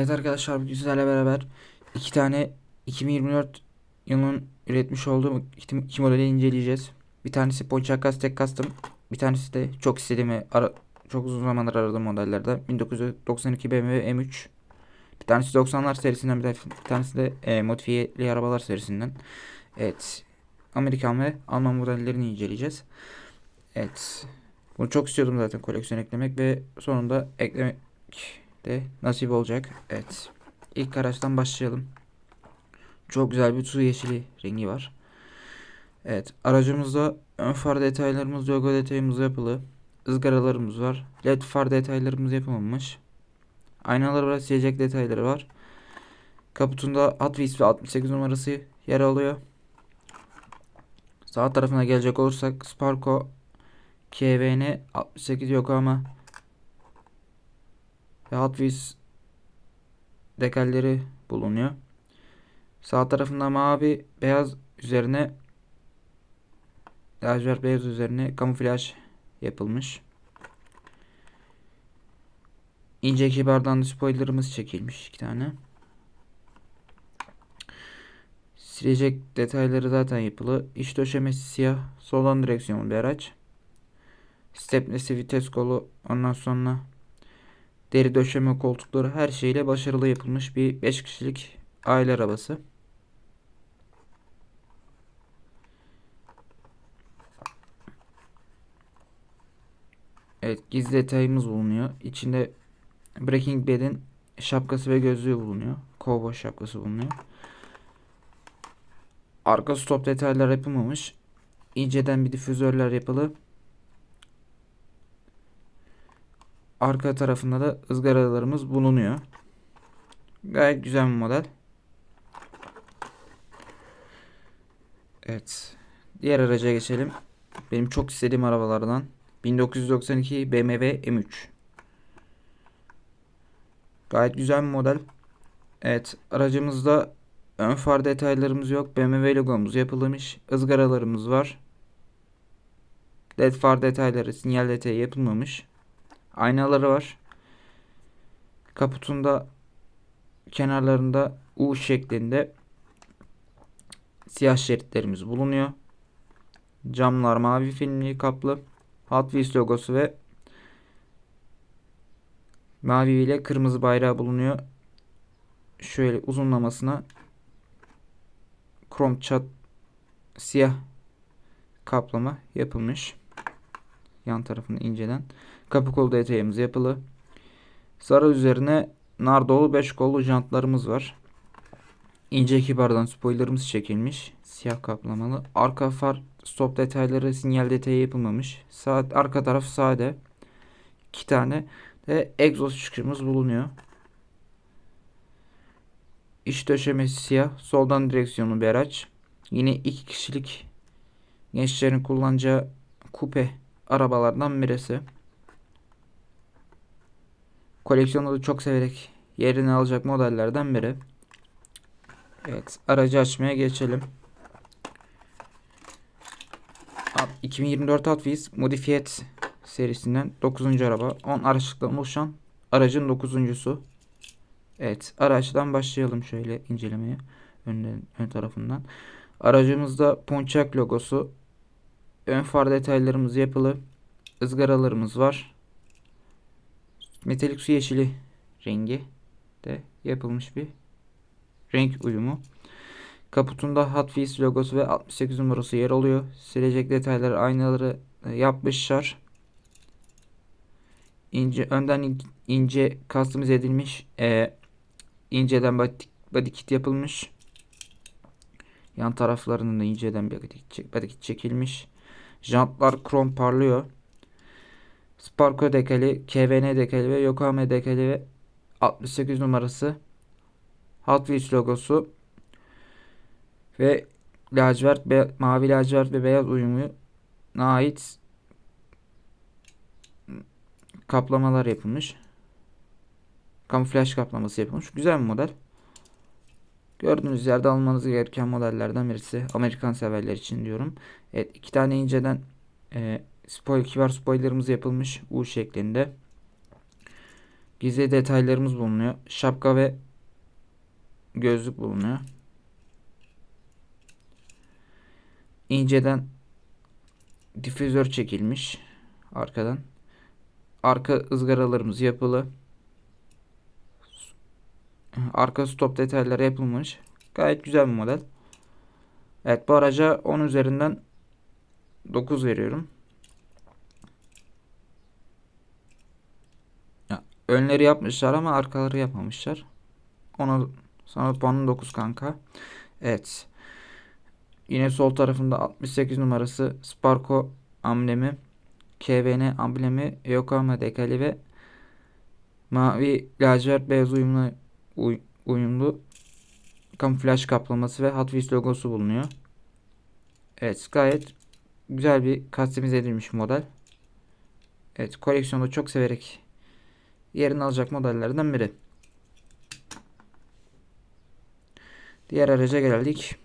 Evet arkadaşlar bugün sizlerle beraber iki tane 2024 yılının üretmiş olduğum iki, modeli inceleyeceğiz. Bir tanesi Pontiac Tek Custom, bir tanesi de çok istediğim ve ara, çok uzun zamandır aradığım modellerden 1992 BMW M3. Bir tanesi 90'lar serisinden bir, de, bir tanesi de e, modifiyeli arabalar serisinden. Evet. Amerikan ve Alman modellerini inceleyeceğiz. Evet. Bunu çok istiyordum zaten koleksiyon eklemek ve sonunda eklemek de nasip olacak. Evet. İlk araçtan başlayalım. Çok güzel bir su yeşili rengi var. Evet. Aracımızda ön far detaylarımız, logo detayımız yapılı. ızgaralarımız var. LED far detaylarımız yapılmamış. Aynaları var, silecek detayları var. Kaputunda Hot ve 68 numarası yer alıyor. Sağ tarafına gelecek olursak Sparko KVN 68 Yokohama ve Hot Wheels dekalleri bulunuyor. Sağ tarafında mavi beyaz üzerine lacivert beyaz üzerine kamuflaj yapılmış. İnce kibardan spoilerımız çekilmiş iki tane. Silecek detayları zaten yapılı. İç döşemesi siyah. Soldan direksiyonlu bir araç. Stepnesi vites kolu ondan sonra deri döşeme koltukları her şeyle başarılı yapılmış bir 5 kişilik aile arabası. Evet gizli detayımız bulunuyor. İçinde Breaking Bad'in şapkası ve gözlüğü bulunuyor. Cowboy şapkası bulunuyor. Arka stop detaylar yapılmamış. İnceden bir difüzörler yapılı. Arka tarafında da ızgaralarımız bulunuyor. Gayet güzel bir model. Evet. Diğer araca geçelim. Benim çok istediğim arabalardan 1992 BMW M3. Gayet güzel bir model. Evet, aracımızda ön far detaylarımız yok. BMW logomuz yapılmış. ızgaralarımız var. LED far detayları, sinyal detayı yapılmamış. Aynaları var. Kaputunda kenarlarında U şeklinde siyah şeritlerimiz bulunuyor. Camlar mavi filmli kaplı. Hot Wheels logosu ve mavi ile kırmızı bayrağı bulunuyor. Şöyle uzunlamasına krom çat siyah kaplama yapılmış. Yan tarafını inceden. Kapı kol detayımız yapılı. Sarı üzerine nar dolu 5 kollu jantlarımız var. İnce kibardan spoilerımız çekilmiş. Siyah kaplamalı. Arka far stop detayları sinyal detayı yapılmamış. Sağ, arka taraf sade. iki tane de egzoz çıkışımız bulunuyor. İç döşemesi siyah. Soldan direksiyonlu bir araç. Yine iki kişilik gençlerin kullanacağı kupe arabalardan birisi. Koleksiyonda da çok severek yerini alacak modellerden biri. Evet aracı açmaya geçelim. 2024 Hot Wheels Modified serisinden 9. araba. 10 araçlıktan oluşan aracın 9.sü. Evet araçtan başlayalım şöyle incelemeye. Ön, ön tarafından. Aracımızda Pontiac logosu. Ön far detaylarımız yapılı. ızgaralarımız var metalik su yeşili rengi de yapılmış bir renk uyumu. Kaputunda Hot logosu ve 68 numarası yer alıyor. Silecek detayları aynaları e, yapmışlar. İnce önden ince customize edilmiş e, inceden body, body kit yapılmış. Yan taraflarının da inceden body kit çekilmiş. Jantlar krom parlıyor. Sparko dekali, KVN dekali ve Yokohama dekali ve 68 numarası Hot Wheels logosu ve lacivert, be, mavi lacivert ve beyaz uyumu ait kaplamalar yapılmış. Kamuflaj kaplaması yapılmış. Güzel bir model. Gördüğünüz yerde almanız gereken modellerden birisi. Amerikan severler için diyorum. Evet iki tane inceden e, spoil kibar spoilerımız yapılmış U şeklinde. Gizli detaylarımız bulunuyor. Şapka ve gözlük bulunuyor. İnceden difüzör çekilmiş arkadan. Arka ızgaralarımız yapılı. Arka stop detayları yapılmış. Gayet güzel bir model. Evet bu araca 10 üzerinden 9 veriyorum. Önleri yapmışlar ama arkaları yapmamışlar. Ona sana puanım 9 kanka. Evet. Yine sol tarafında 68 numarası Sparko amblemi, KVN amblemi, Yokohama dekali ve mavi lacivert beyaz uyumlu uy- uyumlu kamuflaj kaplaması ve Hot Wheels logosu bulunuyor. Evet gayet güzel bir kastimize edilmiş model. Evet koleksiyonda çok severek yerini alacak modellerden biri. Diğer araca geldik.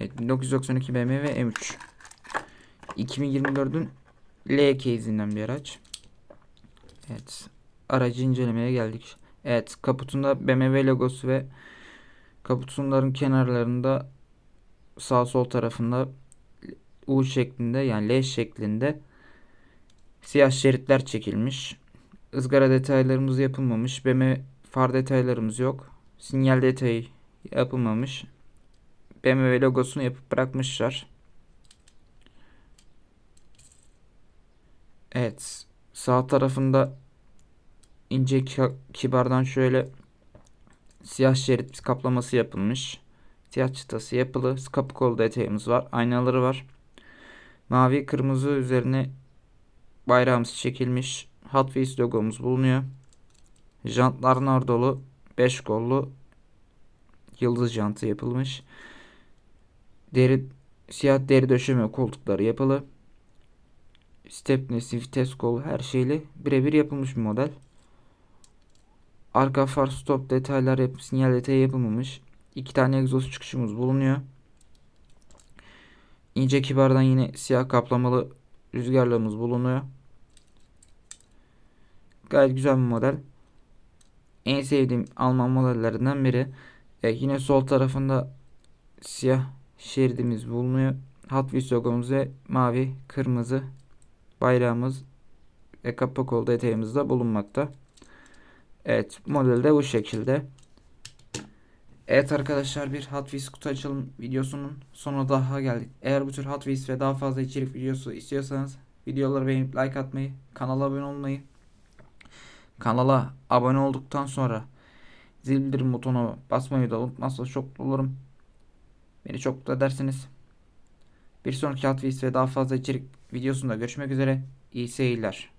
Evet 1992 BMW M3. 2024'ün L case'inden bir araç. Evet. Aracı incelemeye geldik. Evet. Kaputunda BMW logosu ve kaputunların kenarlarında sağ sol tarafında U şeklinde yani L şeklinde siyah şeritler çekilmiş. Izgara detaylarımız yapılmamış. BMW far detaylarımız yok. Sinyal detayı yapılmamış. BMW logosunu yapıp bırakmışlar. Evet. Sağ tarafında ince ki- kibardan şöyle siyah şerit kaplaması yapılmış. Siyah çıtası yapılı. Kapı kol detayımız var. Aynaları var. Mavi kırmızı üzerine bayrağımız çekilmiş. Hot Wheels logomuz bulunuyor. Jantlar nardolu 5 kollu yıldız jantı yapılmış. Deri siyah deri döşeme koltukları yapılı. Stepnesi, vites kolu her şeyle birebir yapılmış bir model. Arka far stop detaylar yap sinyal detayı yapılmamış. İki tane egzoz çıkışımız bulunuyor. İnce kibardan yine siyah kaplamalı rüzgarlığımız bulunuyor. Gayet güzel bir model. En sevdiğim Alman modellerinden biri. E, yine sol tarafında siyah şeridimiz bulunuyor. Hot Wheels logomuz ve mavi, kırmızı bayrağımız ve kapı kol detayımız da bulunmakta. Evet model de bu şekilde. Evet arkadaşlar bir Hot Wheels kutu açılım videosunun sonuna daha geldik. Eğer bu tür Hot Wheels ve daha fazla içerik videosu istiyorsanız videoları beğenip like atmayı, kanala abone olmayı, kanala abone olduktan sonra zil bildirim butonu basmayı da unutmazsanız çok olurum. Beni çok mutlu edersiniz. Bir sonraki Hot ve daha fazla içerik videosunda görüşmek üzere. İyi seyirler.